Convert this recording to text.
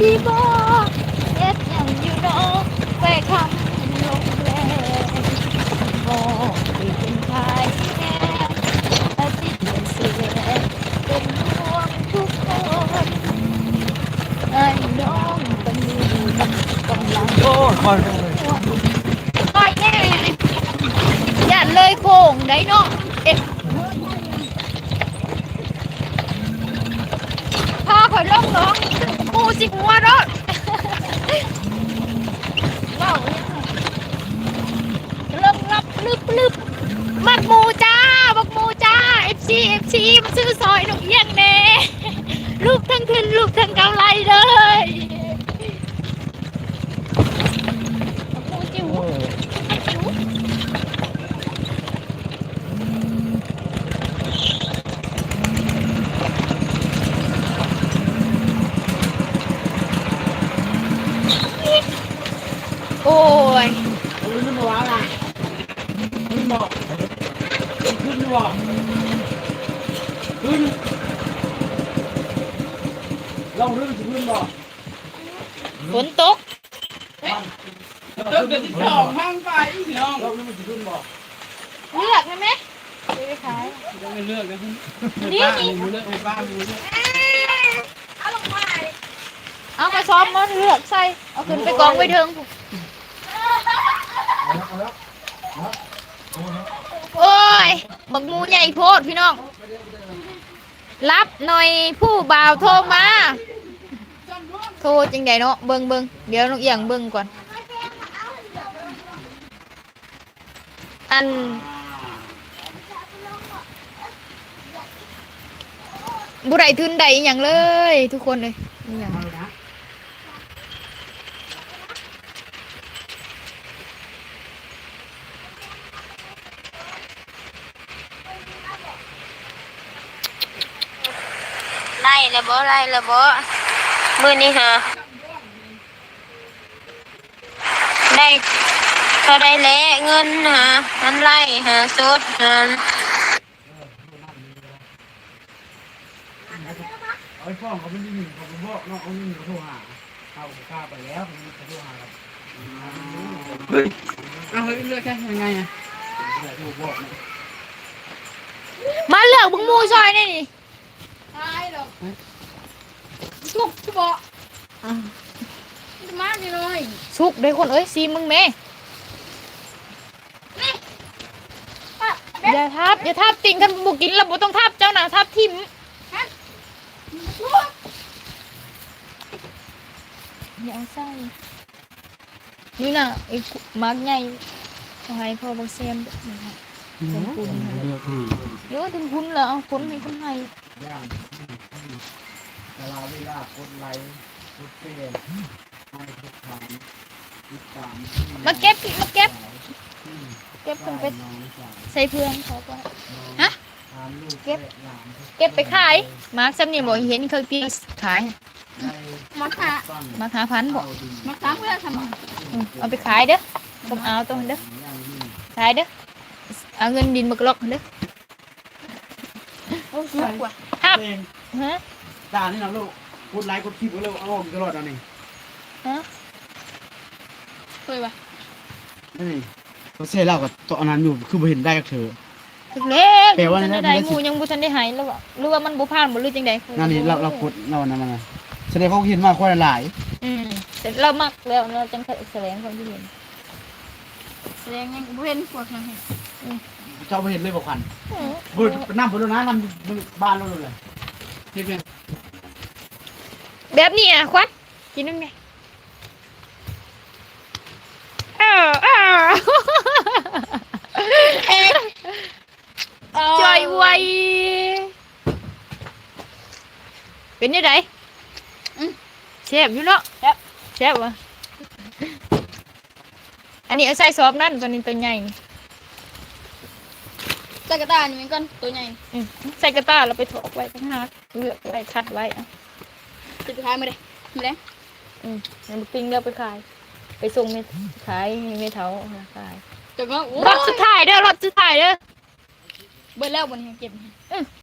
ดีบอกเอ็ดยังอยู่เนอกไปคำลงแรงบอกที่เป็นชายแน่อาทิตย์เป็นเสียเป็นห่วงทุกคนไอ้น้องเป็นมีกำลังโอ้คอยคอยแน่อย่าเลยโค้งได้เนาะเอ็ดพาคอยล่องน้อง กูสิหัวรถว้าเริ่มรับลึบลึบมักมูจ้ามักมูจ้าเอฟซีเอฟซีมาซื้อซอยหนกเอี้ยงเน่รูปทั้งขึ้นรูปทั้งเกาหลยมักหมูจิ๋ว โอ้ยขึ้นมาว่าล่ะขึ้นบอกขึ้นบอกขึ้นลองเรื่องขึ้นบอกฝนตกเดือนที่สองห้างไปพี่น้องลองเรื่องขึ้นบอกเลือกใช่ไหมไปขายต้องไปเลือกนะคุณให้ป้ามีเลือกให้ป้ามีเลือกเอามาซ้อมมาเลือกใส่เอาขึ้นไปกองไว้เทิงพุ่น โอ้ยบักหมูใหญ่โพดพี่น้อง รับหน่อยผู้บ่าวโทรมา โทรจังไดเนาะเบิ่งเบิ่งเดี๋ยวน้องเอียงเบิ่งก่อน อัน บุไรทุนใดอหย่างเลย ทุกคนเลยอหย่าง ไล่ละเบ่ไล่ละเบ่มือนี้ฮะได้เขาได้แล้เงินฮะมันไล่ฮะสุดฮะไอ้ฟ้องเขาไม่ได้หนึ่งเขาเป็นบอกน้องเอาหนึ่งเขาโทรหาเขากล้าไปแล้วเขาโทรหาเอาเฮ้ยเลือกแค่ยังไงอะมาเลือกบึงมูซอยนี่นี่ ตายหรอกสุกจะบอกจะมาดีเลยสุกได้คนเอ้ยซีมึงแม่อย่าทับอย่าทับติ่งกันบุกินแล้วบุต้องทับเจ้าน่ะทับทิมสุกอย่าเอาใส่นี่น่ะไอ้มาร์กใหญ่เอาให้พ่อบักเซียมนี่ค่ะเป็นคุณเลือกที่เดี๋ยวถึงคุณเหรอเอาคนให้คนให้ ย่างเวลาเวลากดไลค์กดแชร์ให้ทุกครั้งติดตามมาเก็บมาเก็บ เก็บขึ้นไปใส่เพื่อนเขาก็ฮะ เก็บ เก็บไปขาย มาร์กซ้ำเนี่ยบอกเห็นเคยปีขาย มาหามาหาพันบอกมาตามเพื่อนทำไมอืมเอาไปขายเด้อผมเอาตัวนั้นเด้อ ขายเด้อ เอาเงินดินมากรอกเด้อ โอ้สุกว่ะ ครับเองฮะตานี่นะลูกกดไลค์กดคลิปก็เร็วเอาออกตลอดอันนี้ฮะเคยว่ะนี่เขาเซ่เล่ากับตัวอันนั้นอยู่คือบ่เห็นได้กับเธอถึงเล็กแปลว่าทันอะไรได้นะหมูยังบ่ทันได้หายแล้วอะหรือว่ามันบ่ผ่านบ่หรือจังได๋นั่นนี่เราเรากดเราอันนั้นมานะแสดงเขาเห็นมากคนหลายอืมแต่เรามักแล้วเราจังแสดงความคิดเห็นแสดงยังเว้นพวกนั้น เจ้าบ่เห็นเลยบอกขันอืมบุญน้ำบุญนะน้ำบ้านเราเลยเพี่เพียงแบบนี้อะควันกินน้ำไงเออเออจอยไวเป็นยังไงแซ่บอยู่เนาะแซ่บแซ่บวะอันนี้เอาใส่ซอฟนั่นตัวนี้ตัวใหญ่ นี่ใส่กระตานี่มันก่อนตัวใหญ่อืมใส่กระตาเราไปถอกไว้ข้างหน้าเลือกไว้คัดไว้อะจะไปขายมาเลยมาเลยอืมแล้วมาปิ้งเลือกไปขาย ไปส่งเมขายเมเทาขายแต่ก็โอ้รอบสุดท้ายเด้อรอบสุดท้ายเด้อ เบิดแล้วบนนี้เก็บ